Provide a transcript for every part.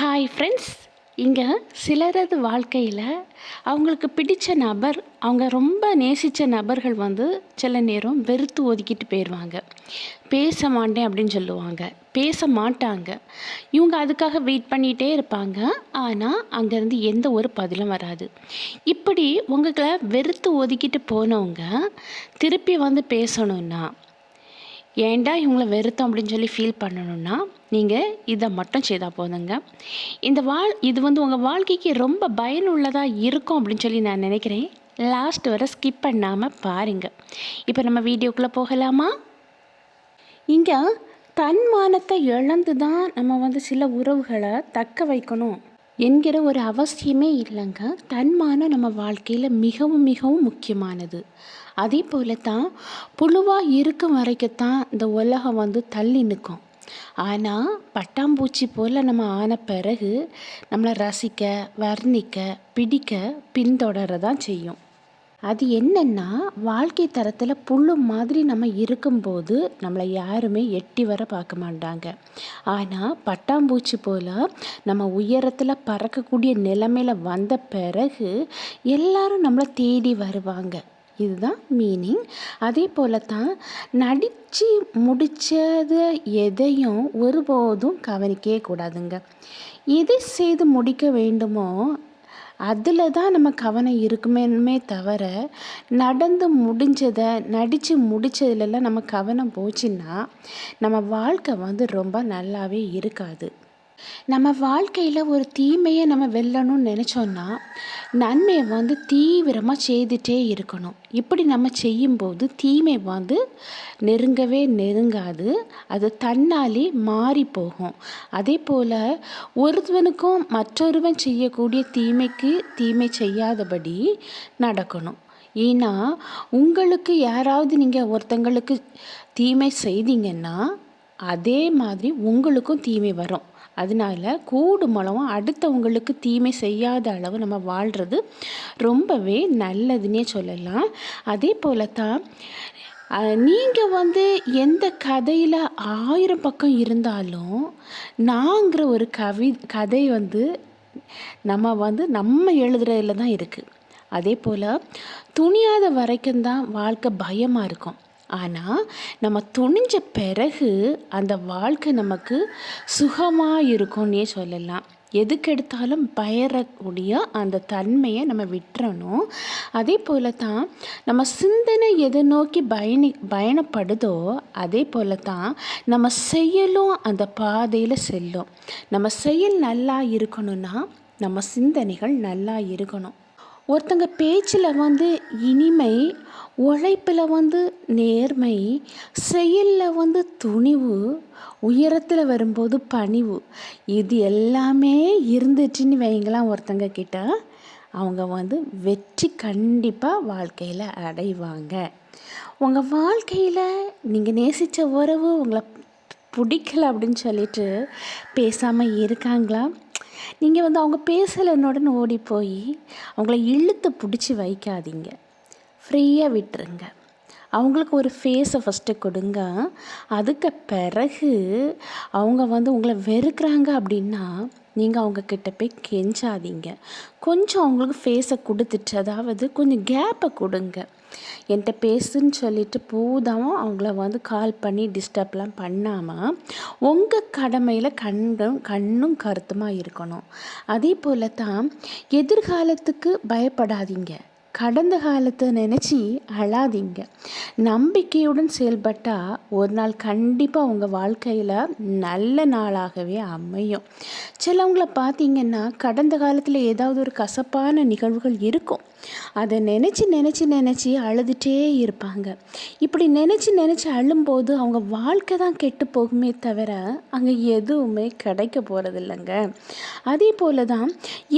Hi friends இங்கே சிலரது வாழ்க்கையில் அவங்களுக்கு பிடித்த நபர் அவங்க ரொம்ப நேசித்த நபர்கள் வந்து சில நேரம் வெறுத்து ஒதுக்கிட்டு போயிடுவாங்க பேச மாட்டேன் அப்படின்னு சொல்லுவாங்க. பேச மாட்டாங்க. இவங்க அதுக்காக வெயிட் பண்ணிகிட்டே இருப்பாங்க. ஆனால் அங்கேருந்து எந்த ஒரு பதிலும் வராது. இப்படி உங்களை வெறுத்து ஒதுக்கிட்டு போனவங்க திருப்பி வந்து பேசணுன்னா ஏன்டா இவங்கள வெறுத்தோம் அப்படின்னு சொல்லி ஃபீல் பண்ணணும்னா நீங்கள் இதை மட்டும் செய்தால் போதுங்க. இந்த வாழ் இது வந்து உங்கள் வாழ்க்கைக்கு ரொம்ப பயனுள்ளதாக இருக்கும் அப்படின்னு சொல்லி நான் நினைக்கிறேன். லாஸ்ட் வரை ஸ்கிப் பண்ணாமல் பாருங்கள் இப்போ நம்ம வீடியோக்குள்ளே போகலாமா? இங்கே தன்மானத்தை இழந்து தான் நம்ம வந்து சில உறவுகளை தக்க வைக்கணும் என்கிற ஒரு அவசியமே இல்லைங்க. தன்மானம் நம்ம வாழ்க்கையில் மிகவும் மிகவும் முக்கியமானது. அதே போல தான் புழுவாக இருக்கும் வரைக்கும் இந்த உலகம் வந்து தள்ளி நிற்கும். ஆனால் பட்டாம்பூச்சி போல் நம்ம ஆன பிறகு நம்மளை ரசிக்க வர்ணிக்க பிடிக்க பின்தொடர தான் செய்யும். அது என்னென்னா வாழ்க்கை தரத்தில் புல்லு மாதிரி நம்ம இருக்கும்போது நம்மளை யாருமே எட்டி வர பார்க்க மாட்டாங்க. ஆனால் பட்டாம்பூச்சி போல் நம்ம உயரத்தில் பறக்கக்கூடிய நிலைமையில் வந்த பிறகு எல்லாரும் நம்மளை தேடி வருவாங்க. இதுதான் மீனிங் அதே போல் தான் நடித்து முடித்தது எதையும் ஒருபோதும் கவனிக்கவே கூடாதுங்க. எதை செய்து முடிக்க வேண்டுமோ அதில் தான் நம்ம கவனம் இருக்குமேனுமே தவிர நடந்து முடிஞ்சதை நடித்து முடித்ததுலலாம் நம்ம கவனம் போச்சுன்னா நம்ம வாழ்க்கை வந்து ரொம்ப நல்லாவே இருக்காது. நம்ம வாழ்க்கையில் ஒரு தீமையை நம்ம வெல்லணும்னு நினச்சோன்னா நன்மையை வந்து தீவிரமாக செய்துட்டே இருக்கணும். இப்படி நம்ம செய்யும்போது தீமை வந்து நெருங்கவே நெருங்காது. அது தன்னாலே மாறி போகும். அதே போல் ஒருவனுக்கும் மற்றொருவன் செய்யக்கூடிய தீமைக்கு தீமை செய்யாதபடி நடக்கணும். ஏன்னா உங்களுக்கு யாராவது நீங்கள் ஒருத்தங்களுக்கு தீமை செய்தீங்கன்னா அதே மாதிரி உங்களுக்கும் தீமை வரும். அதனால கூடுமளவும் அடுத்தவங்களுக்கு தீமை செய்யாத அளவு நம்ம வாழ்கிறது ரொம்பவே நல்லதுன்னே சொல்லலாம். அதே போல தான் நீங்கள் வந்து எந்த கதையில் ஆயிரம் பக்கம் இருந்தாலும் நாங்கிற ஒரு கவி கதை வந்து நம்ம வந்து நம்ம எழுதுறதுல தான் இருக்குது அதே போல் துணியாத வரைக்கும் தான் வாழ்க்கை பயமாக இருக்கும். ஆனால் நம்ம துணிஞ்ச பிறகு அந்த வாழ்க்கை நமக்கு சுகமாக இருக்கும்னே சொல்லலாம். எதுக்கெடுத்தாலும் பயறக்கூடிய அந்த தன்மையை நம்ம விட்டுறணும். அதே போல தான் நம்ம சிந்தனை எதை நோக்கி பயணி பயணப்படுதோ அதே போல தான் நம்ம செயலும் அந்த பாதையில் செல்லும். நம்ம செயல் நல்லா இருக்கணும்னா நம்ம சிந்தனைகள் நல்லா இருக்கணும். ஒருத்தங்க பேச்சில் வந்து இனிமை உழைப்பில் வந்து நேர்மை செயலில் வந்து துணிவு உயரத்தில் வரும்போது பணிவு. இது எல்லாமே இருந்துச்சுன்னு வைங்களாம் ஒருத்தங்க கிட்ட. அவங்க வந்து வெற்றி கண்டிப்பாக வாழ்க்கையில் அடைவாங்க. உங்கள் வாழ்க்கையில் நீங்கள் நேசித்த உறவு உங்களை பிடிக்கல அப்படின்னு சொல்லிட்டு பேசாமல் இருக்காங்களா? நீங்கள் வந்து அவங்க பேசலைன்னுடன் ஓடி போய் அவங்கள இழுத்து பிடிச்சி வைக்காதீங்க. ஃப்ரீயாக விட்டுருங்க. அவங்களுக்கு ஒரு ஃபேஸை ஃபஸ்ட்டு கொடுங்க. அதுக்கு பிறகு அவங்க வந்து உங்களை வெறுக்கிறாங்க அப்படின்னா நீங்கள் அவங்கக்கிட்ட போய் கெஞ்சாதீங்க. கொஞ்சம் அவங்களுக்கு ஃபேஸை கொடுத்துட்டு அதாவது கொஞ்சம் கேப்பை கொடுங்க. என்கிட்ட பேசுன்னு சொல்லிட்டு பூதாவும் அவங்கள வந்து கால் பண்ணி டிஸ்டர்ப்லாம் பண்ணாமல் உங்கள் கடமையில் கண்ணும் கண்ணும் கருத்துமாக இருக்கணும். அதே போல் தான் எதிர்காலத்துக்கு பயப்படாதீங்க. கடந்த காலத்தை நினச்சி அழாதீங்க. நம்பிக்கையுடன் செயல்பட்டால் ஒரு நாள் கண்டிப்பாக உங்கள் வாழ்க்கையில் நல்ல நாளாகவே அமையும். சிலவங்களை பார்த்தீங்கன்னா கடந்த காலத்தில் ஏதாவது ஒரு கசப்பான நிகழ்வுகள் இருக்கும். அதை நினச்சி நினச்சி நினச்சி அழுதுகிட்டே இருப்பாங்க. இப்படி நினச்சி நினச்சி அழும்போது அவங்க வாழ்க்கை தான் கெட்டு போகுமே தவிர அங்கே எதுவுமே கிடைக்க போகிறதில்லைங்க அதே போல் தான்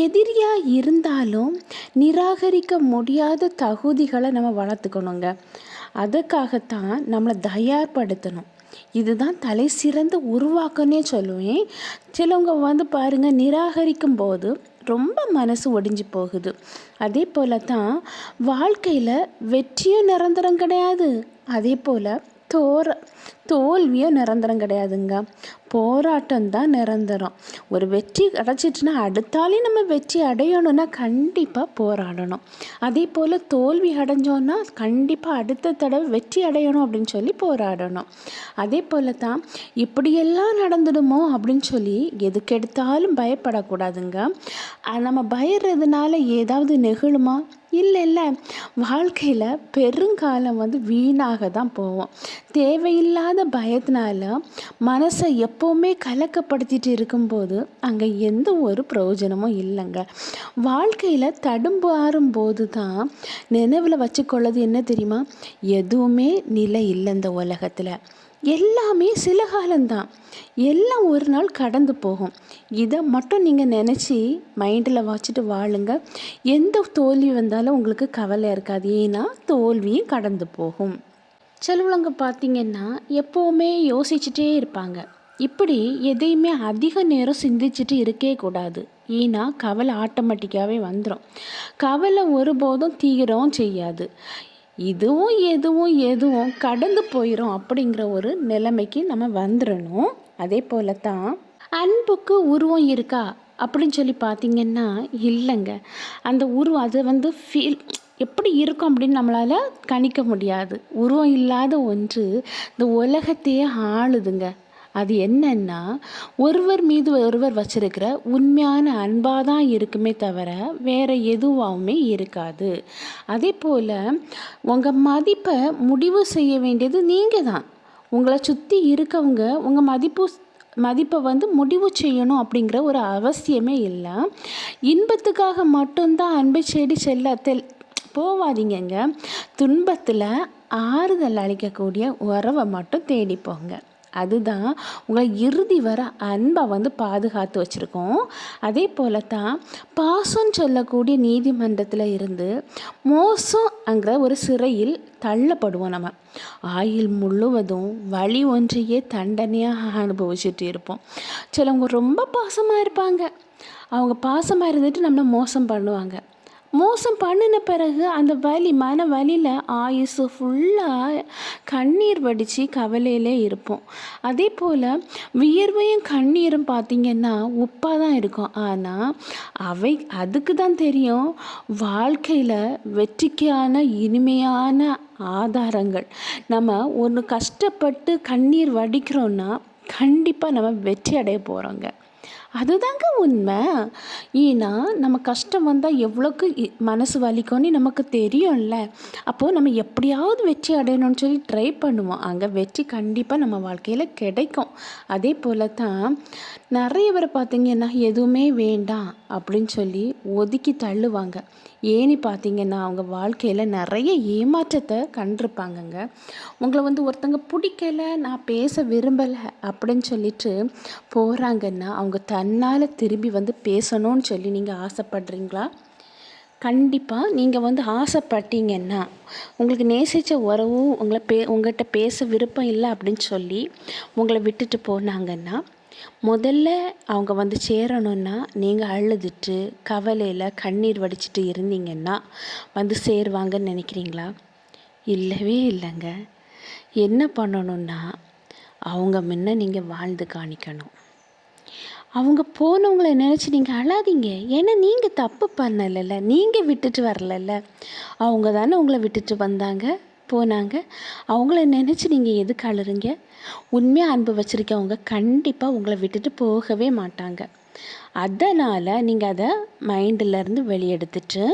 எதிரியாக இருந்தாலும் நிராகரிக்க மு முடியாத தகுதிகளை நம்ம வளர்த்துக்கணுங்க. அதுக்காகத்தான் நம்மளை தயார்படுத்தணும். இதுதான் தலை சிறந்த உருவாக்கன்னே சொல்லுவேன். சிலவங்க வந்து பாருங்கள் நிராகரிக்கும் போது ரொம்ப மனசு ஒடிஞ்சு போகுது. அதே போல் தான் வாழ்க்கையில் வெற்றியும் நிரந்தரம் கிடையாது. அதே போல் தோற தோல்வியும் நிரந்தரம் கிடையாதுங்க. போராட்டம் தான் நிரந்தரம். ஒரு வெற்றி கிடச்சிட்டுனா அடுத்தாலே நம்ம வெற்றி அடையணும்னா கண்டிப்பாக போராடணும். அதே போல் தோல்வி அடைஞ்சோன்னா கண்டிப்பாக அடுத்த தடவை வெற்றி அடையணும் அப்படின்னு சொல்லி போராடணும். அதே போல் தான் இப்படியெல்லாம் நடந்துடுமோ அப்படின்னு சொல்லி எதுக்கெடுத்தாலும் பயப்படக்கூடாதுங்க. நம்ம பயறதுனால ஏதாவது நெகிழுமா? இல்லை இல்லை. வாழ்க்கையில் பெருங்காலம் வந்து வீணாக தான் போவோம் தேவையில்லாத பயத்தினால மனசை எப்போவுமே கலக்கப்படுத்திட்டு இருக்கும்போது அங்கே எந்த ஒரு பிரயோஜனமும் இல்லைங்க. வாழ்க்கையில் தடும்பாறும் போது தான் நினைவில் வச்சுக்கொள்ளது என்ன தெரியுமா? எதுவுமே நிலை இல்லை இந்த உலகத்தில். எல்லாமே சில காலம்தான். எல்லாம் ஒரு நாள் கடந்து போகும். இதை மட்டும் நீங்கள் நினச்சி மைண்டில் வச்சுட்டு வாழுங்க. எந்த தோல்வி வந்தாலும் உங்களுக்கு கவலை இருக்காது. ஏன்னா தோல்வியும் கடந்து போகும். சிலவங்க பார்த்தீங்கன்னா எப்போவுமே யோசிச்சுட்டே இருப்பாங்க. இப்படி எதையுமே அதிக நேரம் சிந்திச்சுட்டு இருக்கே கூடாது. ஏன்னா கவலை ஆட்டோமேட்டிக்காகவே வந்துடும் கவலை ஒருபோதும் தீரவும் செய்யாது. இதுவும் எதுவும் எதுவும் கடந்து போயிடும் அப்படிங்கிற ஒரு நிலைமைக்கு நம்ம வந்துடணும் அதே போல தான் அன்புக்கு உருவம் இருக்கா அப்படின்னு சொல்லி பார்த்தீங்கன்னா இல்லைங்க. அந்த உருவம் அது வந்து ஃபீல் எப்படி இருக்கும் அப்படின்னு நம்மளால் கணிக்க முடியாது. உருவம் இல்லாத ஒன்று இந்த உலகத்தையே ஆளுதுங்க. அது என்னன்னா ஒருவர் மீது ஒருவர் வச்சிருக்கிற உண்மையான அன்பாக தான் இருக்குமே தவிர வேற எதுவாகவுமே இருக்காது. அதே போல் உங்கள் மதிப்பை முடிவு செய்ய வேண்டியது நீங்கள் தான் உங்களை சுற்றி இருக்கவங்க உங்கள் மதிப்பு மதிப்பை வந்து முடிவு செய்யணும் அப்படிங்கிற ஒரு அவசியமே இல்லை. இன்பத்துக்காக மட்டும்தான் அன்பை செடி செல்ல போவாதீங்கங்க. துன்பத்தில் ஆறுதல் அளிக்கக்கூடிய உறவை மட்டும் தேடிப்போங்க. அதுதான் உங்களை இறுதி வர அன்பை வந்து பாதுகாத்து வச்சுருக்கோம். அதே போல தான் பாசம்னு சொல்லக்கூடிய நீதிமன்றத்தில் இருந்து மோசங்கிற ஒரு சிறையில் தள்ளப்படுவோம் நம்ம. ஆயுள் முழுவதும் வழி ஒன்றையே தண்டனையாக அனுபவிச்சுட்டு இருப்போம். சிலவங்க ரொம்ப பாசமாக இருப்பாங்க. அவங்க பாசமாக இருந்துட்டு நம்மளை மோசம் பண்ணுவாங்க. மோசம் பண்ணின பிறகு அந்த வலி மன வலியில் ஆயுசு ஃபுல்லாக கண்ணீர் வடித்து கவலையிலே இருப்போம். அதே போல் வியர்வையும் கண்ணீரும் பார்த்திங்கன்னா உப்பாக தான் இருக்கும். ஆனால் அவை அதுக்கு தான் தெரியும் வாழ்க்கையில் வெற்றிக்கான இனிமையான ஆதாரங்கள். நம்ம ஒன்று கஷ்டப்பட்டு கண்ணீர் வடிக்கிறோன்னா கண்டிப்பாக நம்ம வெற்றி அடைய போகிறோங்க அதுதாங்க உண்மை. ஏன்னா நம்ம கஷ்டம் வந்தால் எவ்வளோக்கு இ- மனசு வலிக்கும்னு நமக்கு தெரியும்ல. அப்போது நம்ம எப்படியாவது வெற்றி அடையணும்னு சொல்லி ட்ரை பண்ணுவோம். அங்கே வெற்றி கண்டிப்பாக நம்ம வாழ்க்கையில் கிடைக்கும். அதே போல் தான் நிறைய பேர் பார்த்தீங்கன்னா எதுவுமே வேண்டாம். அப்படின்னு சொல்லி ஒதுக்கி தள்ளுவாங்க. ஏன்னு பார்த்தீங்கன்னா அவங்க வாழ்க்கையில் நிறைய ஏமாற்றத்தை கண்டிருப்பாங்கங்க. உங்களை வந்து ஒருத்தங்க பிடிக்கல நான் பேச விரும்பலை அப்படின்னு சொல்லிட்டு போகிறாங்கன்னா அவங்க தன்னால் திரும்பி வந்து பேசணும்னு சொல்லி நீங்கள் ஆசைப்படுறீங்களா? கண்டிப்பாக நீங்கள் வந்து ஆசைப்பட்டீங்கன்னா உங்களுக்கு நேசித்த உறவும் உங்களை பே உங்கள்கிட்ட பேச விருப்பம் இல்லை அப்படின்னு சொல்லி உங்களை விட்டுட்டு போனாங்கன்னா முதல்ல அவங்க வந்து சேரணுன்னா நீங்கள் அழுதுட்டு கவலையில் கண்ணீர் வடிச்சிட்டு இருந்தீங்கன்னா வந்து சேருவாங்கன்னு நினைக்கிறீங்களா? இல்லவே இல்லைங்க. என்ன பண்ணணுன்னா அவங்க முன்ன நீங்கள் வாழ்ந்து காணிக்கணும். அவங்க போனவங்களை நினச்சி நீங்கள் அழாதீங்க. ஏன்னா நீங்கள் தப்பு பண்ணலைல்ல. நீங்கள் விட்டுட்டு வரலல்ல. அவங்க தானே உங்களை விட்டுட்டு வந்தாங்க. போனாங்க. அவங்கள நினச்சி நீங்கள் எதுக்கு அழுறீங்க? உண்மையாக அன்பு வச்சுருக்கவங்க கண்டிப்பாக உங்களை விட்டுட்டு போகவே மாட்டாங்க. அதனால் நீங்கள் அதை மைண்டிலேருந்து வெளியெடுத்துட்டு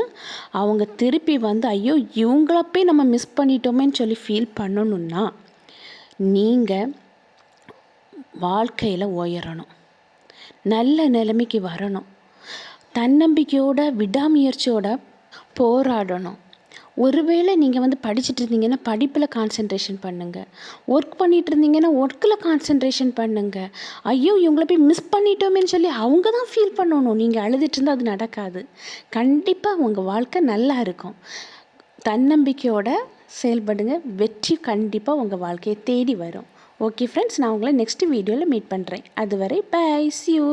அவங்க திருப்பி வந்து ஐயோ இவங்கள போய் நம்ம மிஸ் பண்ணிட்டோமேன்னு சொல்லி ஃபீல் பண்ணணுன்னா நீங்கள் வாழ்க்கையில் உயரணும். நல்ல நிலைமைக்கு வரணும். தன்னம்பிக்கையோட விடாமுயற்சியோட போராடணும். ஒருவேளை நீங்கள் வந்து படிச்சுட்டு இருந்தீங்கன்னா படிப்பில் கான்சென்ட்ரேஷன் பண்ணுங்கள் ஒர்க் பண்ணிகிட்டு இருந்தீங்கன்னா ஒர்க்கில் கான்சென்ட்ரேஷன் பண்ணுங்கள் ஐயோ இவங்கள போய் மிஸ் பண்ணிட்டோமேன்னு சொல்லி அவங்க தான் ஃபீல் பண்ணணும். நீங்கள் அழுதுட்டு இருந்தால் அது நடக்காது. கண்டிப்பாக உங்கள் வாழ்க்கை நல்லா இருக்கும். தன்னம்பிக்கையோட செயல்படுங்க. வெற்றி கண்டிப்பாக உங்கள் வாழ்க்கையை தேடி வரும். ஓகே ஃப்ரெண்ட்ஸ் நான் உங்களை நெக்ஸ்ட் வீடியோவில் மீட் பண்ணுறேன் அதுவரை பை சி யூ